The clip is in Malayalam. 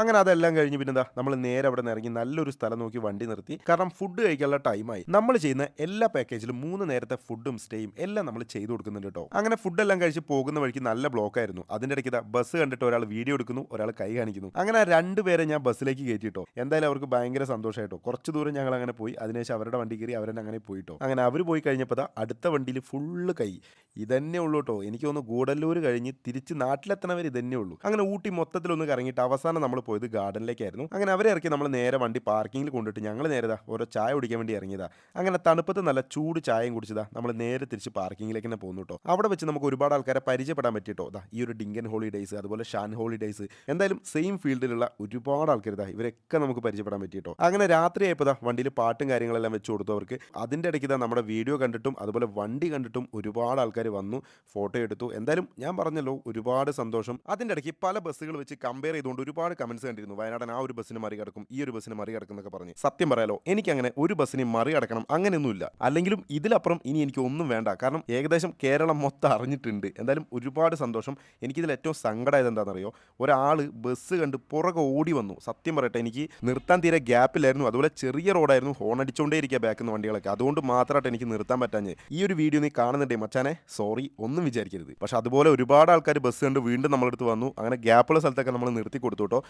അങ്ങനെ അതെല്ലാം കഴിഞ്ഞ് പിന്നെന്താ നമ്മൾ നേരെ അവിടെ നിന്ന് ഇറങ്ങി നല്ലൊരു സ്ഥലം നോക്കി വണ്ടി നിർത്തി. കാരണം ഫുഡ് കഴിക്കാനുള്ള ടൈമായി നമ്മൾ ചെയ്യുന്ന എല്ലാ പാക്കേജിലും മൂന്ന് നേരത്തെ ഫുഡും സ്റ്റേയും എല്ലാം നമ്മൾ ചെയ്തു കൊടുക്കുന്നുണ്ട് കേട്ടോ. അങ്ങനെ ഫുഡെല്ലാം കഴിച്ച് പോകുന്ന വഴിക്ക് നല്ല ബ്ലോക്ക് ആയിരുന്നു. അതിന്റെ ഇടയ്ക്ക് ബസ് കണ്ടിട്ട് ഒരാൾ വീഡിയോ എടുക്കുന്നു ഒരാൾ കൈ കാണിക്കുന്നു. അങ്ങനെ രണ്ടുപേരെ ഞാൻ ബസ്സിലേക്ക് കയറ്റിട്ടോ എന്തായാലും അവർക്ക് ഭയങ്കര സന്തോഷമായിട്ടോ കുറച്ച് ദൂരം ഞങ്ങൾ അങ്ങനെ പോയി. അതിനുശേഷം അവരുടെ വണ്ടി കയറി അവരെന്നെ അങ്ങനെ പോയിട്ടോ അങ്ങനെ അവർ പോയി കഴിഞ്ഞപ്പോൾ അടുത്ത വണ്ടിയിൽ ഫുള്ള് കൈ. ഇതന്നെ ഉള്ളൂ കേട്ടോ എനിക്ക് തോന്നുന്നു ഗൂഡല്ലൂർ കഴിഞ്ഞ് തിരിച്ച് നാട്ടിലെത്തണവർ ഇതന്നെ ഉള്ളൂ. അങ്ങനെ ഊട്ടി മൊത്തത്തിലൊന്ന് കറങ്ങിയിട്ട് അവസാനം നമ്മൾ പോയത് ഗാർഡനിലേക്കായിരുന്നു. അങ്ങനെ അവരെ ഇറക്കി നമ്മൾ നേരെ വണ്ടി പാർക്കിങ്ങിൽ കൊണ്ടിട്ട് ഞങ്ങൾ നേരെ ദാ ഓരോ ചായ കുടിക്കാൻ വേണ്ടി ഇറങ്ങിയതാ. അങ്ങനെ തണുപ്പത്ത് നല്ല ചൂട് ചായയും കുടിച്ചതാ നമ്മൾ നേരെ തിരിച്ച് പാർക്കിങ്ങിലേക്ക് തന്നെ പോകുന്നു കേട്ടോ അവിടെ വെച്ച് നമുക്ക് ഒരുപാട് ആൾക്കാരെ പരിചയപ്പെടാൻ പറ്റിട്ടോ ദാ ഈ ഒരു ഡിങ്കൻ ഹോളിഡേയ്സ് അതുപോലെ ഷാൻ ഹോളിഡേയ്സ് എന്തായാലും സെയിം ഫീൽഡിലുള്ള ഒരുപാട് ആൾക്കാർ ഇതാ ഇവരൊക്കെ നമുക്ക് പരിചയപ്പെടാൻ പറ്റിട്ടോ അങ്ങനെ രാത്രി ആയപ്പോൾ വണ്ടിയിൽ പാട്ടും കാര്യങ്ങളെല്ലാം വെച്ച് കൊടുത്തു അവർക്ക് അതിന്റെ ഇടയ്ക്ക് നമ്മുടെ വീഡിയോ കണ്ടിട്ടും അതുപോലെ വണ്ടി കണ്ടിട്ടും ഒരുപാട് ആൾക്കാർ വന്നു ഫോട്ടോ എടുത്തു. എന്തായാലും ഞാൻ പറഞ്ഞല്ലോ ഒരുപാട് സന്തോഷം. അതിന്റെ ഇടയ്ക്ക് പല ബസ്സുകൾ വെച്ച് കമ്പയർ ചെയ്തുകൊണ്ട് ഒരുപാട് കമൻസ് കണ്ടിരുന്നു. വയനാടൻ ആ ഒരു ബസ്സിന് മറികടക്കും ഈ ഒരു ബസ്സിന് മറികടക്കും എന്നൊക്കെ പറഞ്ഞ്. സത്യം പറയാലോ എനിക്കങ്ങനെ ഒരു ബസ്സിനെ മറികടക്കണം അങ്ങനെയൊന്നുമില്ല. അല്ലെങ്കിലും ഇതിലപ്പുറം ഇനി എനിക്ക് ഒന്നും വേണ്ട. കാരണം ഏകദേശം കേരളം മൊത്തം അറിഞ്ഞിട്ടുണ്ട്. എന്തായാലും ഒരുപാട് സന്തോഷം. എനിക്കിതിൽ ഏറ്റവും സങ്കടമായത് എന്താണെന്നറിയോ ഒരാൾ ബസ് കണ്ട് പുറകെ ഓടി വന്നു. സത്യം പറയട്ടെ എനിക്ക് നിർത്താൻ തീരെ ഗ്യാപ്പിലായിരുന്നു അതുപോലെ ചെറിയ റോഡായിരുന്നു. ഹോൺ അടിച്ചുകൊണ്ടേ ഇരിക്കുക ബാക്കിൽ നിന്ന് വണ്ടികളൊക്കെ. അതുകൊണ്ട് മാത്രമായിട്ട് എനിക്ക് നിർത്താൻ പറ്റാഞ്ഞ്. ഈ ഒരു വീഡിയോ നീ കാണുന്നുണ്ടേ മച്ചാനെ? സോറി ഒന്നും വിചാരിക്കരുത്. പക്ഷെ അതുപോലെ ഒരുപാട് ആൾക്കാർ ബസ് കണ്ട് വീണ്ടും നമ്മളടുത്ത് വന്നു. അങ്ങനെ ഗ്യാപ്പുള്ള സ്ഥലത്തൊക്കെ നമ്മൾ നിർത്തി കൊടുത്തു കേട്ടോ.